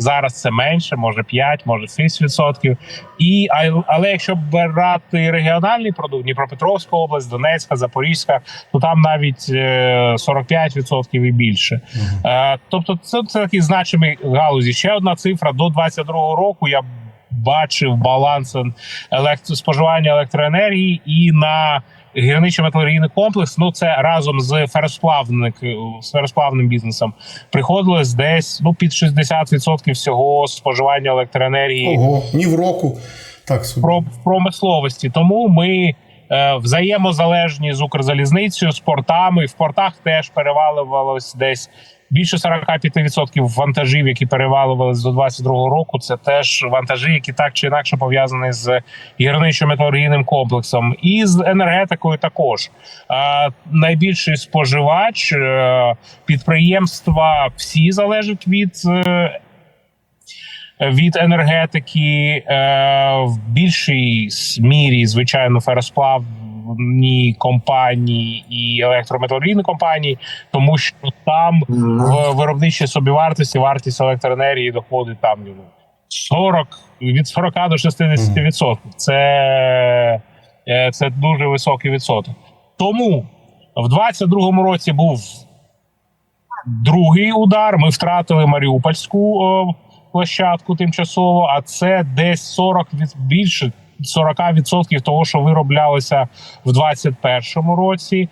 Зараз це менше, може 5, може 6%. І але якщо брати регіональний продукт, Дніпропетровська область, Донецька, Запорізька, то там навіть е, 45% і більше. Е, Тобто, це, це такі значимі галузі. Ще одна цифра до 22-го року. Я бачив баланс електро, споживання електроенергії і на гірничо-металургійний комплекс. Ну це разом з феросплавник з феросплавним бізнесом приходилось десь ну під 60% всього споживання електроенергії Ого, ні в року. Так в промисловості. Тому ми взаємозалежні з Укрзалізницею, з портами. В портах теж перевалювалось десь більше 45% вантажів, які перевалювалися до 22-го року. Це теж вантажі, які так чи інакше пов'язані з гірничо-металургійним комплексом, і з енергетикою також. Е, найбільший споживач е, підприємства всі залежать від. Е, від енергетики е, в більшій мірі, звичайно, феросплавні компанії і електрометалургійні компанії, тому що там в виробничій собівартості вартість електроенергії доходить там ну, 40, від 40 до 60 відсотків. Це, е, це дуже високий відсоток. Тому в 22-му році був другий удар. Ми втратили Маріупольську площадку тимчасово, а це десь 40 від більше 40% того, що вироблялося в 21-му році.